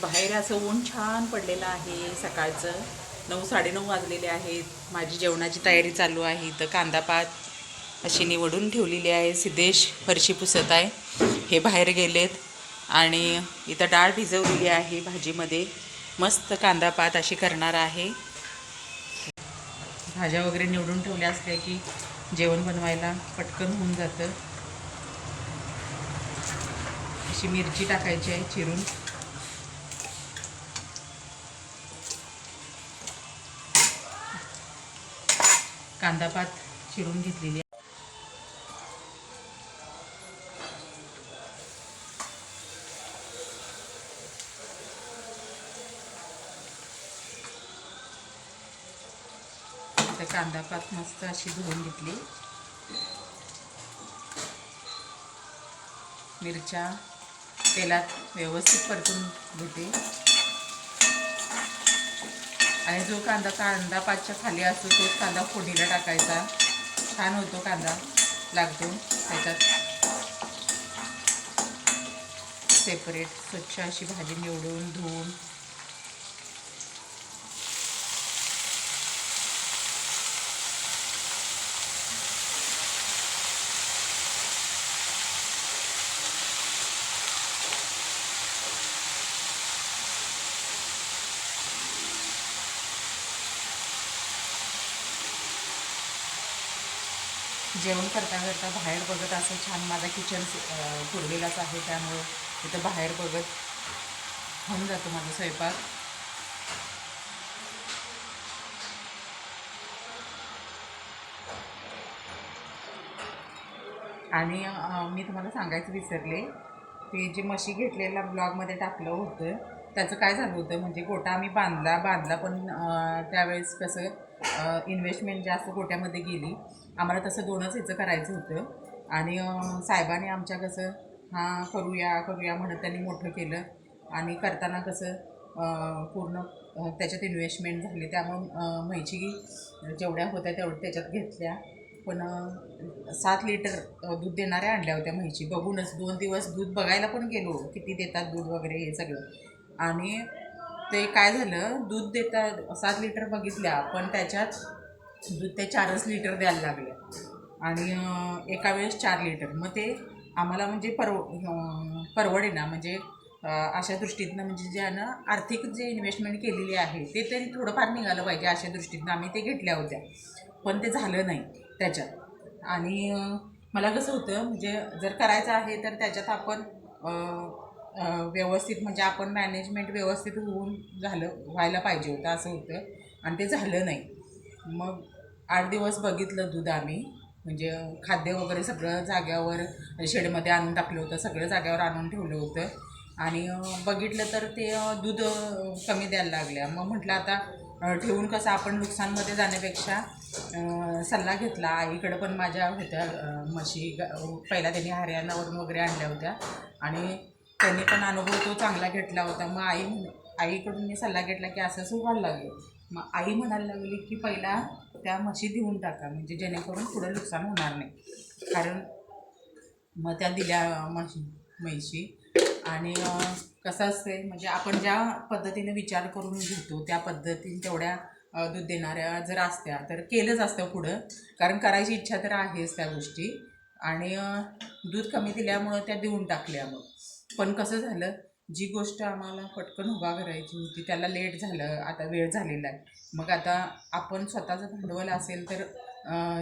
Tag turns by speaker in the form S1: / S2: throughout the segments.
S1: बाहेर असं ऊन छान पडलेलं आहे. सकाळचं नऊ साडेनऊ वाजलेले आहेत. माझी जेवणाची तयारी चालू आहे. इथं कांदापात अशी निवडून ठेवलेली आहे. सिद्धेश फरशी पुसत आहे. हे बाहेर गेलेत. आणि इथं डाळ भिजवलेली आहे भाजीमध्ये. मस्त कांदापात अशी करणार आहे. भाज्या वगैरे निवडून ठेवल्या असल्या की जेवण बनवायला पटकन होऊन जातं. अशी मिरची टाकायची आहे चिरून. कांदापात चिरून घेतलेली आहे. आता मस्त अशी धुवून घेतली मिरच्या तेलात व्यवस्थित परतून घेते आणि जो कांदा कांदा पाचच्या खाली असतो तोच कांदा फोडणीला टाकायचा. छान होतो कांदा. लागतो. त्याच्यात सेपरेट स्वच्छ अशी भाजी निवडून धुवून. जेवण करता करता बाहेर बघत असं छान माझा किचन पुरलेलाच आहे. त्यामुळं तिथं बाहेर बघत होऊन जातो माझा स्वयंपाक. आणि मी तुम्हाला सांगायचं विसरले ते जे म्हशी घेतलेला ब्लॉगमध्ये टाकलं होतं त्याचं काय झालं होतं म्हणजे गोटा आम्ही बांधला बांधला पण त्यावेळेस कसं इन्व्हेस्टमेंट जास्त गोट्यामध्ये गेली. आम्हाला तसं दोनच ह्याचं करायचं होतं. आणि साहेबाने आमच्या कसं हां करूया करूया म्हणत त्यांनी मोठं केलं. आणि करताना कसं पूर्ण त्याच्यात इन्व्हेस्टमेंट झाली. त्यामुळं म्हैची जेवढ्या होत्या तेवढ्या त्याच्यात घेतल्या. पण सात लिटर दूध देणाऱ्या आणल्या होत्या म्हैची बघूनच दोन दिवस दूध बघायला पण गेलो. किती देतात दूध वगैरे हे सगळं. आणि ते काय झालं दूध देतात सात लिटर बघितल्या. पण त्याच्यात दूध ते चारच लिटर द्यायला लागले. आणि एका वेळेस चार लिटर. मग ते आम्हाला म्हणजे परव परवडे ना. म्हणजे अशा दृष्टीतनं म्हणजे जे आहे ना आर्थिक जे इन्व्हेस्टमेंट केलेली आहे ते तरी थोडंफार निघालं पाहिजे अशा दृष्टीतनं. आम्ही ते घेतल्या होत्या. पण ते झालं नाही त्याच्यात. आणि मला कसं होतं म्हणजे जर करायचं आहे तर त्याच्यात आपण व्यवस्थित म्हणजे आपण मॅनेजमेंट व्यवस्थित होऊन झालं व्हायला पाहिजे होतं असं होतं. आणि ते झालं नाही. मग आठ दिवस बघितलं दूध आम्ही. म्हणजे खाद्य वगैरे सगळं जाग्यावर म्हणजे शेडमध्ये आणून टाकलं होतं सगळं जाग्यावर आणून ठेवलं होतं. आणि बघितलं तर ते दूध कमी द्यायला लागल्या मग म्हटलं आता ठेवून कसं आपण नुकसानमध्ये जाण्यापेक्षा सल्ला घेतला. आईकडं पण माझ्या होत्या म्हशी ग- पहिला त्यांनी हरियाणावरून वगैरे आणल्या होत्या. आणि त्यांनी पण अनुभव तो चांगला घेतला होता. मग आई आईकडून मी सल्ला घेतला की असं असं व्हायला लागलं. मग आई म्हणायला लागली की पहिला त्या म्हशी देऊन टाका म्हणजे जेणेकरून पुढं नुकसान होणार नाही. कारण मग त्या दिल्या म्हशी म्हैशी. आणि कसं असते म्हणजे आपण ज्या पद्धतीने विचार करून घेतो त्या पद्धतीने तेवढ्या दूध देणाऱ्या जर असत्या तर केलंच असतं पुढं. कारण करायची इच्छा तर आहेच त्या गोष्टी. आणि दूध कमी दिल्यामुळं त्या देऊन टाकल्या मग. पण कसं झालं जी गोष्ट आम्हाला पटकन उभा करायची होती त्याला लेट झालं आता वेळ झालेला आहे. मग आता आपण स्वतःचं भांडवल असेल तर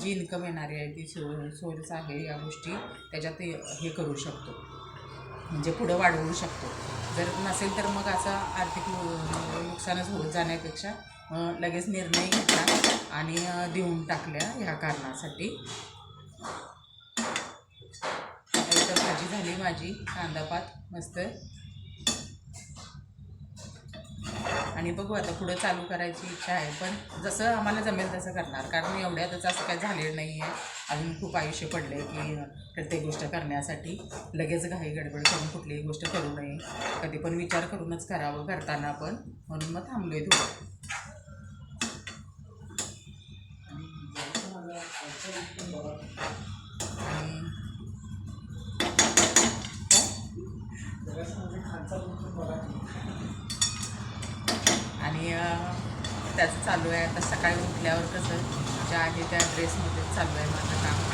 S1: जी इन्कम येणारी आहे ती सो सोर्स आहे या गोष्टी त्याच्यात हे हे करू शकतो. म्हणजे पुढं वाढवू शकतो. जर नसेल तर मग असा आर्थिक नुकसानच होत जाण्यापेक्षा लगेच निर्णय घेतला आणि देऊन टाकल्या ह्या कारणासाठी. तर भाजी झाली माझी कांदापात मस्त. आणि बघू आता पुढं चालू करायची इच्छा आहे. पण जसं आम्हाला जमेल तसं करणार. कारण एवढ्यातच असं काही झालेलं नाही आहे अजून खूप आयुष्य पडले की प्रत्येक गोष्ट करण्यासाठी लगेच घाई गडबड करून कुठलीही गोष्ट करू नये. कधी पण विचार करूनच करावं करताना पण. म्हणून मग थांबलो आहे थोडं आणि त्याचं चालू आहे. आता सकाळी उठल्यावर कसं ज्या आहे त्या ड्रेसमध्ये चालू आहे माझं काम.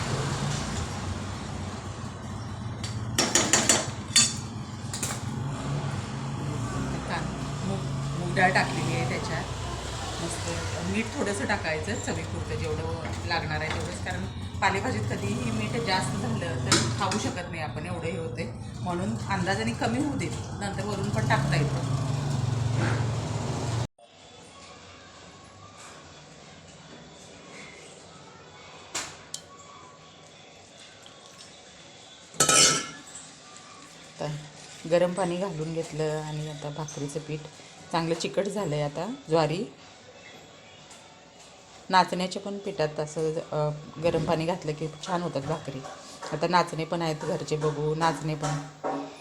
S1: मूग डाळ टाकलेली आहे त्याच्यात. मस्त मीठ थोडंसं टाकायचं चवीपुरतं जेवढं लागणार आहे तेवढंच. कारण पालेभाजीत कधीही मीठ जास्त झालं तर खाऊ शकत नाही आपण एवढं हे होते म्हणून अंदाजाने कमी होऊ देत नंतर वरून पण टाकता येतं. गरम पाणी घालून घेतलं आणि आता भाकरीचं पीठ. चांगलं चिकट झालं आहे आता ज्वारी. नाचण्याच्या पण पिठात असं गरम पाणी घातलं की छान होतात भाकरी. आता नाचणे पण आहेत घरचे बघू नाचणे पण.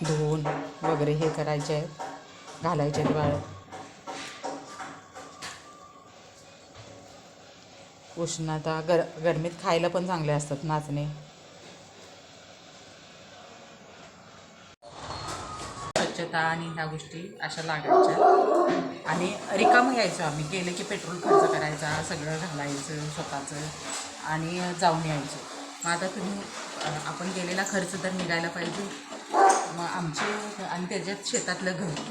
S1: धुवून वगैरे हे करायचे आहेत घालायचे आहेत वाळत उष्णता गर गरमीत खायला पण चांगले असतात नाचणे. स्वच्छता आणि ह्या गोष्टी अशा लागायच्या. आणि रिकामं यायचो आम्ही. गेले की पेट्रोल खर्च करायचा सगळं घालायचं स्वतःचं आणि जाऊन यायचो. मग आता तुम्ही आपण गेलेला खर्च तर निघायला पाहिजे. मग आमचे आणि त्याच्यात शेतातलं घर.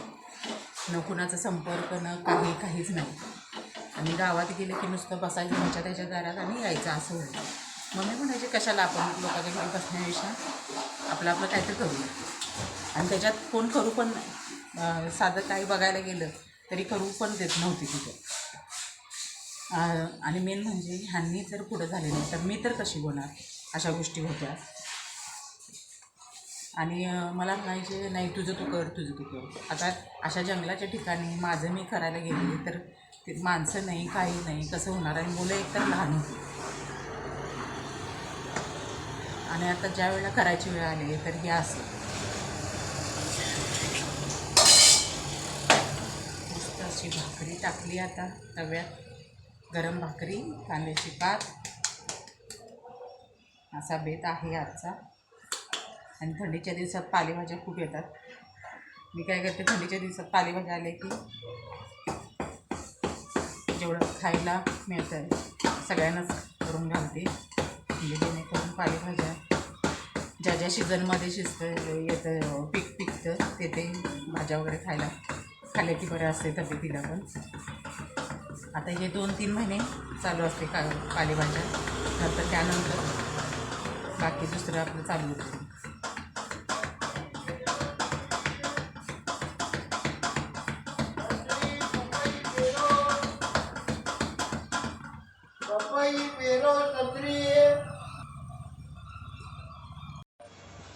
S1: न कुणाचा संपर्क न काही काहीच नाही. आणि गावात गेले की नुसतं बसायचं ह्याच्या त्याच्या दारात आणि यायचं असं होतं. मग मी म्हणायचे कशाला आपण लोकांच्या घरी बसण्यापेक्षा आपलं आपलं काहीतरी करूया आणि त्याच्यात कोण करू पण साधं काही बघायला गेलं तरी करू पण देत नव्हती तिथे आणि मेन म्हणजे ह्यांनी जर पुढं झाले नाही तर मी तर कशी होणार अशा गोष्टी होत्या. आणि मला म्हणायचे नाही तुझं तू कर तुझं तू कर. आता अशा जंगलाच्या ठिकाणी माझं मी करायला गेले तर ते माणसं नाही काही नाही कसं होणार? आणि मुलं एकतर लहान होती. आणि आता ज्या वेळेला करायची वेळ आली तर हे असं मस्त अशी भाकरी टाकली आता तव्यात. गरम भाकरी कांद्याची पात. असा बेत आहे आजचा. आणि थंडीच्या दिवसात पालेभाज्या खूप येतात. मी काय करते थंडीच्या दिवसात पालेभाज्या आले की जेवढं खायला मिळतं आहे सगळ्यांनाच करून घालते. म्हणजे जेणेकरून पालेभाज्या ज्या ज्या सीझनमध्ये शिजतं येतं पीक पिकतं ते ते भाज्या वगैरे खायला खाल्ले की बरं असते तब्येतीला पण. आता हे दोन तीन महिने चालू असते का पालेभाज्या. नंतर त्यानंतर बाकी दुसरं आपलं चालू होतं.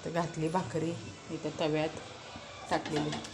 S1: तर घातली भाकरी इथं तव्यात टाकलेली.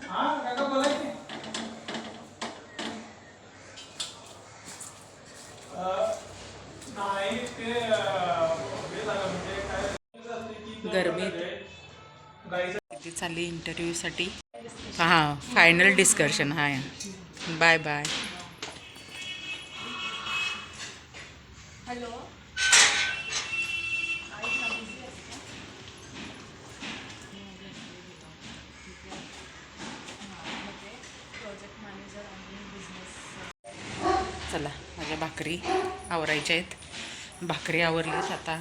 S1: गरमीत. चालली इंटरव्ह्यूसाठी हां फायनल डिस्कशन हां बाय बाय चला माझ्या भाकरी आवरायच्या आहेत. भाकरी आवरलीच आता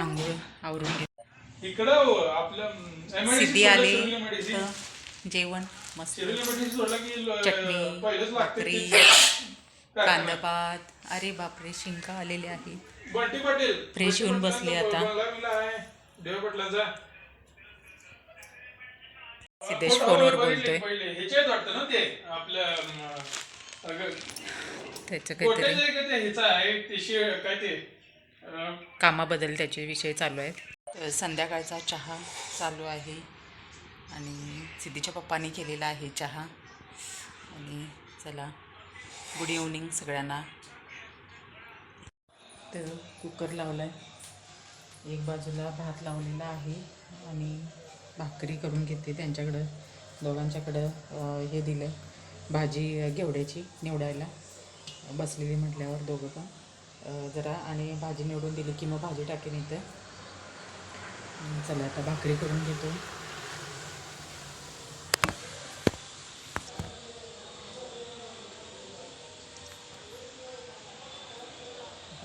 S1: आंघोळ आवरून घेत.
S2: इकडं आपलं MIDC
S1: सिद्धी आले जेवण मस्त. चटणी भाकरी
S2: ते काय
S1: कांदा भात अरे बापरे शिंका आलेले आहे
S2: बंटी पाटील.
S1: फ्रेश होऊन बसली आता. सिद्धेश फोनवर बोलतोय. त्याचं काहीतरी.
S2: आहे आहे
S1: कामाबद्दल त्याचे विषय चालू आहेत. संध्याकाळचा चहा चालू आहे आणि सिद्धीच्या पप्पाने केलेला आहे चहा. आणि चला गुड इव्हनिंग सगळ्यांना. तर कुकर लावला आहे एक बाजूला भात लावलेला आहे आणि भाकरी करून घेते त्यांच्याकडं. दोघांच्याकडं हे दिलं. भाजी घेवड्याची निवडायला बसलेली म्हटल्यावर दोघं पण. जरा आणि भाजी निवडून दिली की मग भाजी टाकेन इथं. चला आता भाकरी करून घेतो.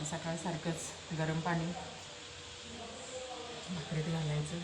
S1: सकाळसारखंच गरम पाणी. भाकरीत घालायचं.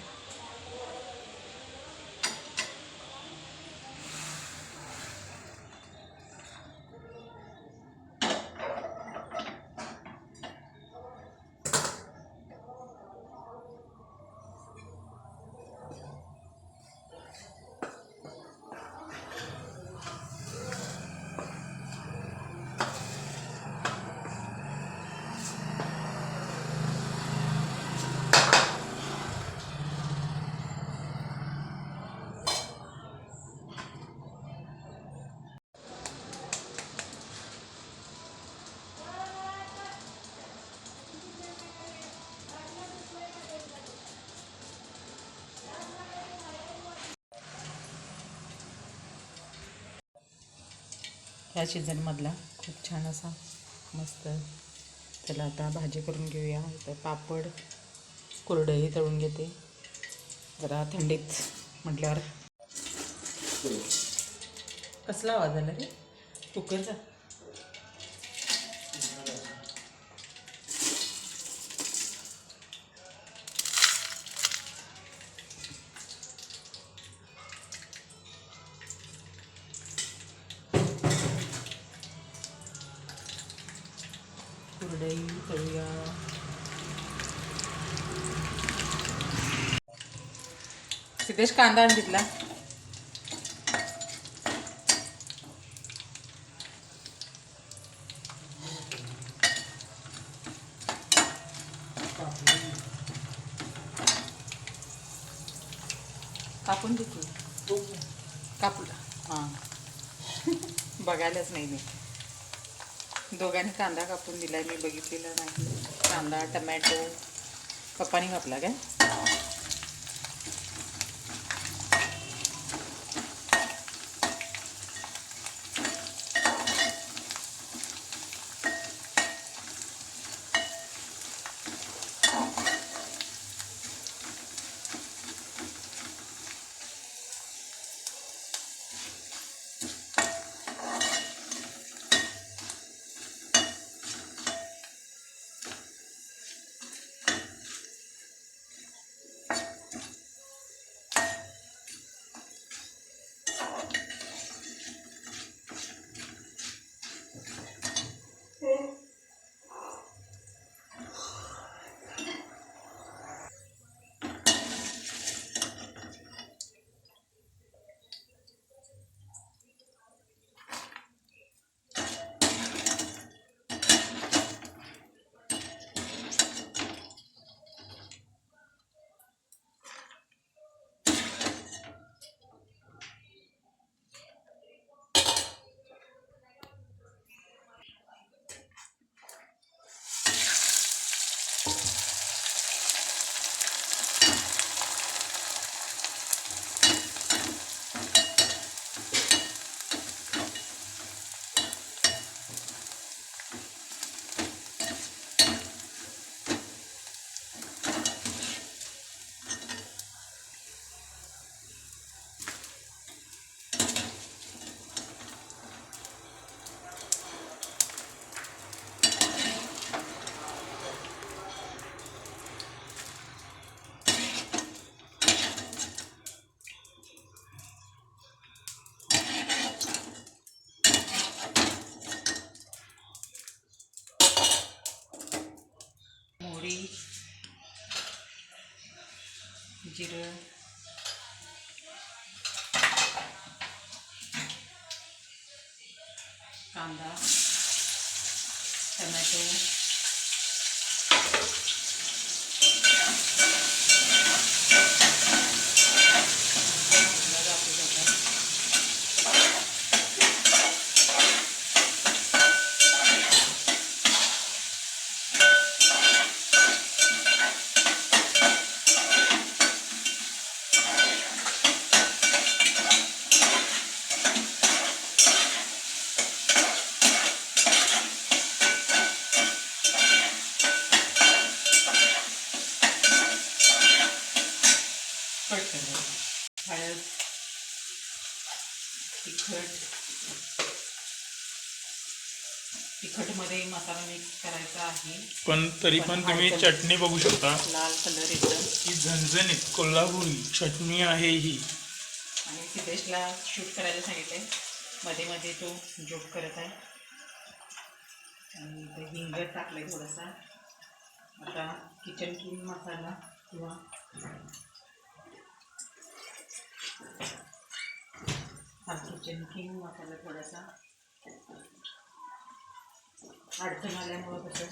S1: या सीझनमधला खूप छान असा मस्त. चला आता भाजी करून घेऊया. तर पापड कोरडंही तळून घेते. जरा थंडीत म्हटल्यावर. कसला आवाज आला रे? कुकरचा कुरडई तळूया सिद्धेश कांदा आण तिथला कापून दे की कापूला हां बघायलाच नाही मी दोघांनी कांदा कापून दिला मी बघितलेला नाही. कांदा टमॅटो पप्पानी कापला काय? तिखटमध्ये मसाला मिक्स करायचा आहे.
S2: पण तरी पण तुम्ही चटणी बघू शकता.
S1: लाल कलर एकदम.
S2: ही झणझणीत कोल्हापुरी चटणी आहे ही.
S1: आणि सिद्धेशला शूट करायला सांगितलंय. मध्ये मध्ये तो जोक करत आहे. आणि इथे हिंग टाकलंय थोडासा. आता किचन किंग मसाला किंवा हा किचन किंग मसाला थोडासा. 二层那两个不是。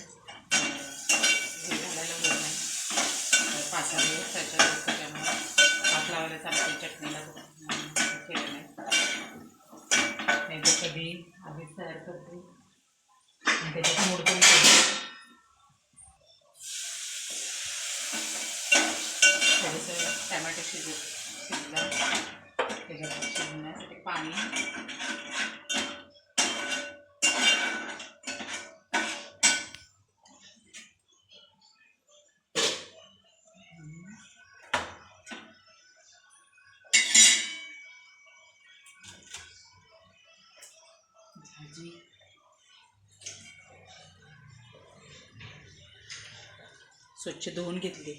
S1: भाजी स्वच्छ धुवून घेतली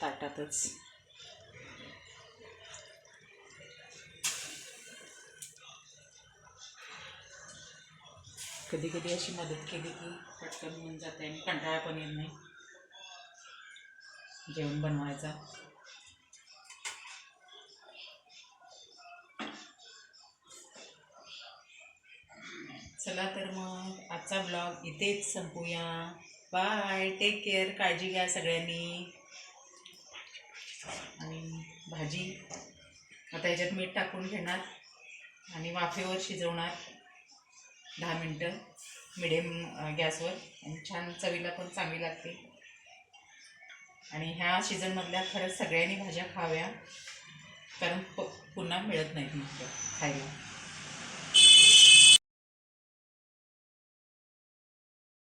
S1: ताटातच. कधी कधी अशी मदत केली की पटकन होऊन जाते आणि कंटाळा पण येत नाही. जेवण बनवायचा. चला तर मग आजचा ब्लॉग इथेच संपूया. बाय टेक केअर काळजी घ्या सगळ्यांनी. आणि भाजी आता याच्यात मीठ टाकून घेणार आणि वाफेवर शिजवणार. दहा मिनटं मिडियम गॅसवर. आणि छान चवीला पण चांगली लागते. आणि ह्या सीझनमधल्या खरंच सगळ्यांनी भाज्या खाव्या. कारण प पुन्हा मिळत नाहीत मग खायला.